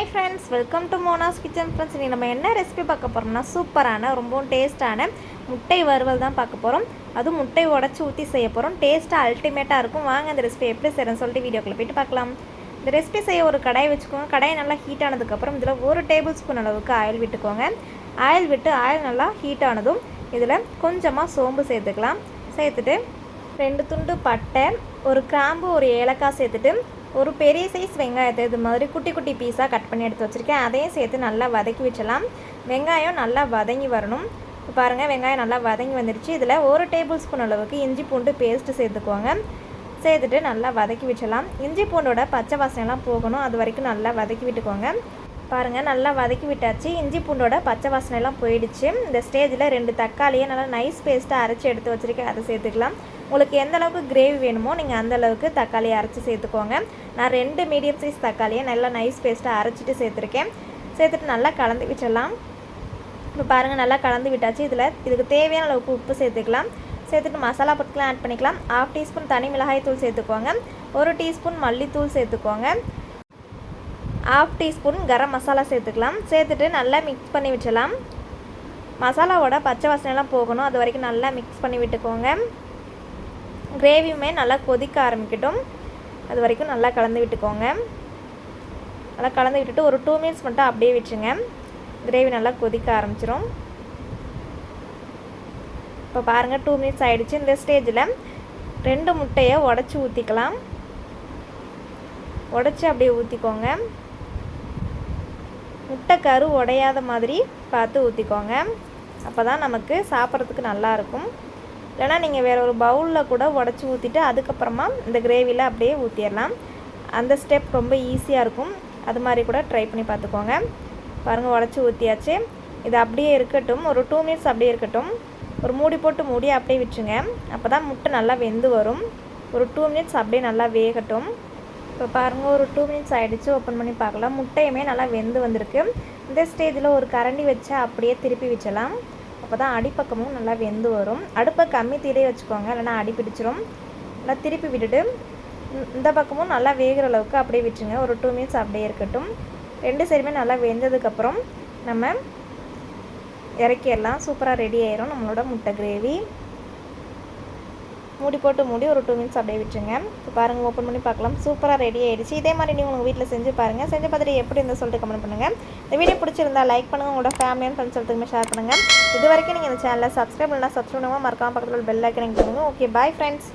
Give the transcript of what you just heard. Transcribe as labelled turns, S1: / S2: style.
S1: Hi friends welcome to Mona's kitchen friends இன்றைக்கி நம்ம என்ன ரெசிபி பார்க்க போகிறோம்னா சூப்பரான ரொம்பவும் டேஸ்ட்டான முட்டை வறுவல் தான் பார்க்க போகிறோம் அதுவும் முட்டை உடச்சி ஊற்றி செய்ய போகிறோம் டேஸ்ட்டாக அல்டிமேட்டாக இருக்கும். வாங்க இந்த ரெசிபி எப்படி செய்கிறேன்னு சொல்லிட்டு வீடியோக்குள்ளே போயிட்டு பார்க்கலாம். இந்த ரெசிபி செய்ய ஒரு கடாய் வச்சுக்கோங்க. கடாய் நல்லா ஹீட் ஆனதுக்கப்புறம் இதில் ஒரு டேபிள் ஸ்பூன் அளவுக்கு ஆயில் விட்டுக்கோங்க. ஆயில் விட்டு ஆயில் நல்லா ஹீட் ஆனதும் இதில் கொஞ்சமாக சோம்பு சேர்த்துக்கலாம். சேர்த்துட்டு ரெண்டு துண்டு பட்டை ஒரு கிராம்பு ஒரு ஏலக்காய் சேர்த்துட்டு ஒரு பெரிய சைஸ் வெங்காயத்தை இது மாதிரி குட்டி குட்டி பீஸாக கட் பண்ணி எடுத்து வச்சுருக்கேன். அதையும் சேர்த்து நல்லா வதக்கி வச்சலாம் வெங்காயம் நல்லா வதங்கி வரணும். இப்போ பாருங்கள் வெங்காயம் நல்லா வதங்கி வந்துடுச்சு இதில் ஒரு டேபிள் ஸ்பூன் அளவுக்கு இஞ்சி பூண்டு பேஸ்ட்டு சேர்த்துக்கோங்க. சேர்த்துட்டு நல்லா வதக்கி வச்சலாம் இஞ்சி பூண்டோட பச்சை வாசனைலாம் போகணும். அது வரைக்கும் நல்லா வதக்கி விட்டுக்கோங்க. பாருங்கள் நல்லா வதக்கி விட்டாச்சு. இஞ்சி பூண்டோட பச்சை வாசனைலாம் போயிடுச்சு. இந்த ஸ்டேஜில் ரெண்டு தக்காளியை நல்லா நைஸ் பேஸ்ட்டாக அரைச்சி எடுத்து வச்சுருக்கேன். அதை சேர்த்துக்கலாம். உங்களுக்கு எந்த அளவுக்கு கிரேவி வேணுமோ நீங்கள் அந்த அளவுக்கு தக்காளியை அரைச்சி சேர்த்துக்கோங்க. நான் ரெண்டு மீடியம் சைஸ் தக்காளியை நல்லா நைஸ் பேஸ்ட்டாக அரைச்சிட்டு சேர்த்துருக்கேன். சேர்த்துட்டு நல்லா கலந்து விட்டுடலாம். இப்போ பாருங்கள் நல்லா கலந்து விட்டாச்சு. இதில் இதுக்கு தேவையான அளவுக்கு உப்பு சேர்த்துக்கலாம். சேர்த்துட்டு மசாலா பொருட்கள்லாம் ஆட் பண்ணிக்கலாம். ஹாஃப் டீஸ்பூன் தனி மிளகாய் தூள் சேர்த்துக்கோங்க. ஒரு டீஸ்பூன் மல்லித்தூள் சேர்த்துக்கோங்க. ஹாஃப் டீஸ்பூன் கரம் மசாலா சேர்த்துக்கலாம். சேர்த்துட்டு நல்லா மிக்ஸ் பண்ணி வச்சலாம் மசாலாவோட பச்சை வாசனைலாம் போகணும். அது வரைக்கும் நல்லா மிக்ஸ் பண்ணி விட்டுக்கோங்க. கிரேவியுமே நல்லா கொதிக்க ஆரம்பிக்கட்டும். அது வரைக்கும் நல்லா கலந்து விட்டுக்கோங்க. நல்லா கலந்து விட்டுட்டு ஒரு டூ மினிட்ஸ் மட்டும் அப்படியே வச்சுங்க கிரேவி நல்லா கொதிக்க ஆரம்பிச்சிரும். இப்போ பாருங்கள் டூ மினிட்ஸ் ஆகிடுச்சு இந்த ஸ்டேஜில் ரெண்டு முட்டையை உடச்சி ஊற்றிக்கலாம் உடச்சி அப்படியே ஊற்றிக்கோங்க முட்டை கரு உடையாத மாதிரி பார்த்து ஊற்றிக்கோங்க அப்போ தான் நமக்கு சாப்பிட்றதுக்கு நல்லாயிருக்கும் இல்லைனா நீங்கள் வேறு ஒரு பவுலில் கூட உடச்சி ஊற்றிட்டு அதுக்கப்புறமா இந்த கிரேவியில் அப்படியே ஊற்றிடலாம் அந்த ஸ்டெப் ரொம்ப ஈஸியாக இருக்கும். அது மாதிரி கூட ட்ரை பண்ணி பார்த்துக்கோங்க. பாருங்கள் உடச்சி ஊற்றியாச்சு இது அப்படியே இருக்கட்டும். ஒரு டூ மினிட்ஸ் அப்படியே இருக்கட்டும். ஒரு மூடி போட்டு மூடி அப்படியே விட்டுருங்க. அப்போ தான் முட்டை நல்லா வெந்து வரும். ஒரு டூ மினிட்ஸ் அப்படியே நல்லா வேகட்டும். இப்போ பாருங்கள் ஒரு டூ மினிட்ஸ் ஆகிடுச்சு ஓப்பன் பண்ணி பார்க்கலாம். முட்டையுமே நல்லா வெந்து வந்திருக்கு. இந்த ஸ்டேஜில் ஒரு கரண்டி வச்சு அப்படியே திருப்பி வச்சலாம். அப்போ தான் அடிப்பக்கமும் நல்லா வெந்து வரும். அடுப்பை கம்மி தீரே வச்சுக்கோங்க இல்லைனா அடி பிடிச்சிரும். நல்லா திருப்பி விட்டுட்டு இந்த பக்கமும் நல்லா வேகிற அளவுக்கு அப்படியே விட்டுருங்க. ஒரு டூ மினிட்ஸ் அப்படியே இருக்கட்டும். ரெண்டு சைடுமே நல்லா வெந்ததுக்கப்புறம் நம்ம இறக்கிடலாம். சூப்பராக ரெடி ஆயிரும் நம்மளோட முட்டை கிரேவி மூடி போட்டு மூடி ஒரு டூ மினிட்ஸ் அப்படியே விட்டுருங்க. இப்போ பாருங்கள் ஓப்பன் பண்ணி பார்க்கலாம். சூப்பராக ரெடி ஆகிடுச்சு இதே மாதிரி நீங்கள் உங்கள் வீட்டில் செஞ்சு பாருங்கள் செஞ்சு பார்த்துட்டு எப்படி இருந்தால் சொல்லிட்டு கமெண்ட் பண்ணுங்கள் இந்த வீடியோ பிடிச்சிருந்தா லைக் பண்ணுங்கள் உங்களோட ஃபேமிலி அண்ட் ஃப்ரெண்ட்ஸ் எல்லாத்துக்குமே ஷேர் பண்ணுங்கள் இது வரைக்கும் நீங்கள் இந்த சேனலை சப்ஸ்கிரைப் பண்ணலாம் சப்ஸ்கிரைப் பண்ணுங்கள் மறக்காமல் பக்கத்தில் பெல் ஐக்கன் பண்ணுங்கள் ஓகே பாய் ஃப்ரெண்ட்ஸ்